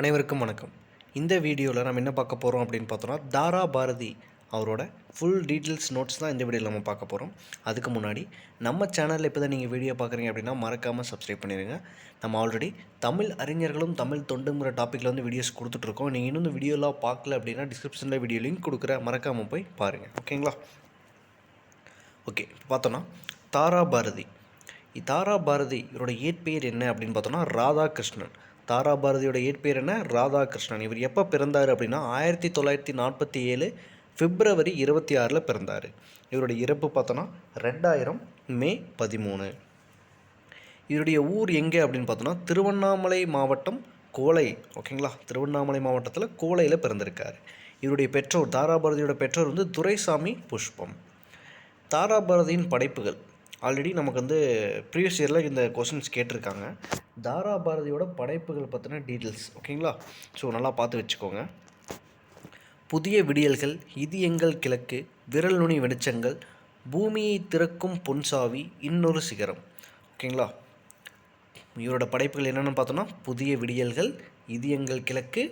அனைவருக்கும் வணக்கம். இந்த வீடியோவில் நம்ம என்ன பார்க்க போகிறோம் அப்படின்னு பார்த்தோன்னா தாரா பாரதி அவரோட ஃபுல் டீட்டெயில்ஸ் நோட்ஸ் தான் இந்த வீடியோவில் நம்ம பார்க்க போகிறோம் அதுக்கு முன்னாடி நம்ம சேனலில் இப்போ தான் நீங்கள் வீடியோ பார்க்குறீங்க அப்படின்னா மறக்காமல் சப்ஸ்கிரைப் பண்ணிடுங்க நம்ம ஆல்ரெடி தமிழ் அறிஞர்களும் தமிழ் தொண்டுங்கிற டாப்பிக்கில் வந்து வீடியோஸ் கொடுத்துட்ருக்கோம் நீங்கள் இன்னும் இந்த வீடியோலாம் பார்க்கல அப்படின்னா டிஸ்கிரிப்ஷனில் வீடியோ லிங்க் கொடுக்குற மறக்காமல் போய் பாருங்கள் ஓகேங்களா ஓகே இப்போ பார்த்தோன்னா தாரா பாரதி. தாரா பாரதி இவரோட இயற்பெயர் என்ன அப்படின்னு பார்த்தோன்னா ராதாகிருஷ்ணன். தாரா பாரதியோட இயற்பெயர் என்ன? ராதாகிருஷ்ணன். இவர் எப்போ பிறந்தார் அப்படின்னா ஆயிரத்தி தொள்ளாயிரத்தி நாற்பத்தி ஏழு பிப்ரவரி இருபத்தி ஆறில் பிறந்தார். இவருடைய இறப்பு பார்த்தோன்னா ரெண்டாயிரம் மே பதிமூணு. இவருடைய ஊர் எங்கே அப்படின்னு பார்த்தோன்னா திருவண்ணாமலை மாவட்டம் கோலை ஓகேங்களா? திருவண்ணாமலை மாவட்டத்தில் கோலையில் பிறந்திருக்கார். இவருடைய பெற்றோர் தாராபாரதியோட பெற்றோர் வந்து துரைசாமி புஷ்பம். தாராபாரதியின் படைப்புகள் ஆல்ரெடி நமக்கு வந்து ப்ரீவியஸ் இயரில் இந்த கொஸ்டின்ஸ் கேட்டிருக்காங்க. தாரா பாரதியோட படைப்புகள் பற்றின டீட்டெயில்ஸ் ஓகேங்களா ஸோ நல்லா பார்த்து வச்சுக்கோங்க. புதிய விடியல்கள் இது எங்கள் கிழக்கு விரல் நுனி வெளிச்சங்கள் பூமியை திறக்கும் பொன்சாவி இன்னொரு சிகரம் ஓகேங்களா இவரோட படைப்புகள் என்னென்னு பார்த்தோன்னா புதிய விடியல்கள் இது எங்கள் கிழக்கு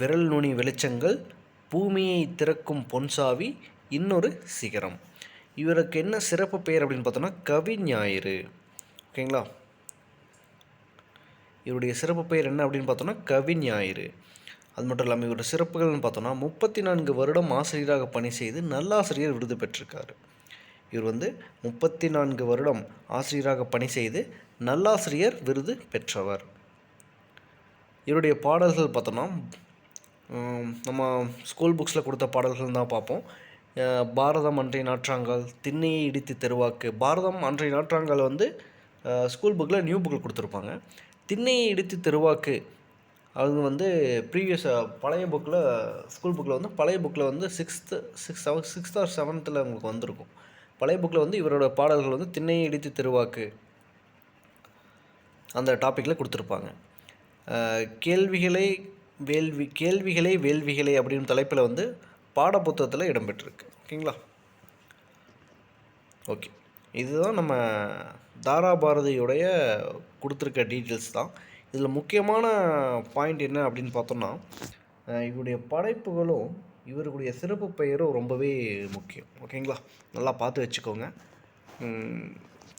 விரல் நுனி வெளிச்சங்கள் பூமியை திறக்கும் பொன்சாவி இன்னொரு சிகரம். இவருக்கு என்ன சிறப்பு பெயர் அப்படின்னு பார்த்தோன்னா கவி ஞாயிறு. ஓகேங்களா? இவருடைய சிறப்பு பெயர் என்ன அப்படின்னு பார்த்தோன்னா கவி ஞாயிறு. அது மட்டும் இல்லாமல் இவரோட சிறப்புகள்னு பார்த்தோன்னா முப்பத்தி நான்கு வருடம் ஆசிரியராக பணி செய்து நல்லாசிரியர் விருது பெற்றிருக்காரு. இவர் வந்து முப்பத்தி நான்கு வருடம் ஆசிரியராக பணி செய்து நல்லாசிரியர் விருது பெற்றவர். இவருடைய பாடல்கள் பார்த்தோன்னா நம்ம ஸ்கூல் புக்ஸில் கொடுத்த பாடல்கள் தான் பார்ப்போம். பாரதம் அன்றைய நாற்றாங்கால் திண்ணையை இடித்து தெருவாக்கு. பாரதம் அன்றைய நாற்றாங்கால் வந்து ஸ்கூல் புக்கில் நியூ புக்கில் கொடுத்துருப்பாங்க. திண்ணையை இடித்து தெருவாக்கு. அது வந்து ப்ரீவியஸ் பழைய புக்கில் ஸ்கூல் புக்கில் வந்து பழைய புக்கில் வந்து sixth six seven sixth or செவன்த்தில் உங்களுக்கு வந்திருக்கும். பழைய புக்கில் வந்து இவரோட பாடல்கள் வந்து திண்ணையை இடித்து தெருவாக்கு அந்த டாப்பிக்கில் கொடுத்துருப்பாங்க. கேள்விகளை வேள்வி கேள்விகளே வேள்விகளே அப்படின்னு தலைப்பில் வந்து பாடப்புத்தகத்தில் இடம்பெற்றிருக்கு. ஓகேங்களா? ஓகே. இதுதான் நம்ம தாராபாரதியுடைய கொடுத்துருக்க டீட்டெயில்ஸ் தான். இதில் முக்கியமான பாயிண்ட் என்ன அப்படின்னு பார்த்தோம்னா இவருடைய படைப்புகளும் இவருடைய சிறப்பு பெயரும் ரொம்பவே முக்கியம். ஓகேங்களா? நல்லா பார்த்து வச்சுக்கோங்க.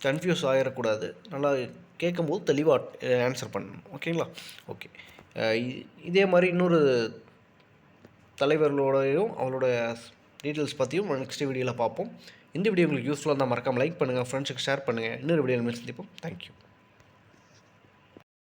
கன்ஃபியூஸ் ஆகிடக்கூடாது நல்லா கேட்கும்போது தெளிவாக ஆன்சர் பண்ணணும். ஓகேங்களா? ஓகே. இதே மாதிரி இன்னொரு தலைவர்களோடையும் அவங்களோட டீட்டெயில்ஸ் பற்றியும் நெக்ஸ்ட் வீடியோவில் பார்ப்போம். இந்த வீடியோ உங்களுக்கு யூஸ்ஃபுல்லாக இருந்தால் மறக்காமல் லைக் பண்ணுங்கள் ஃப்ரெண்ட்ஸுக்கு ஷேர் பண்ணுங்கள் இன்னொரு வீடியோ சந்திப்போம். தேங்க்யூ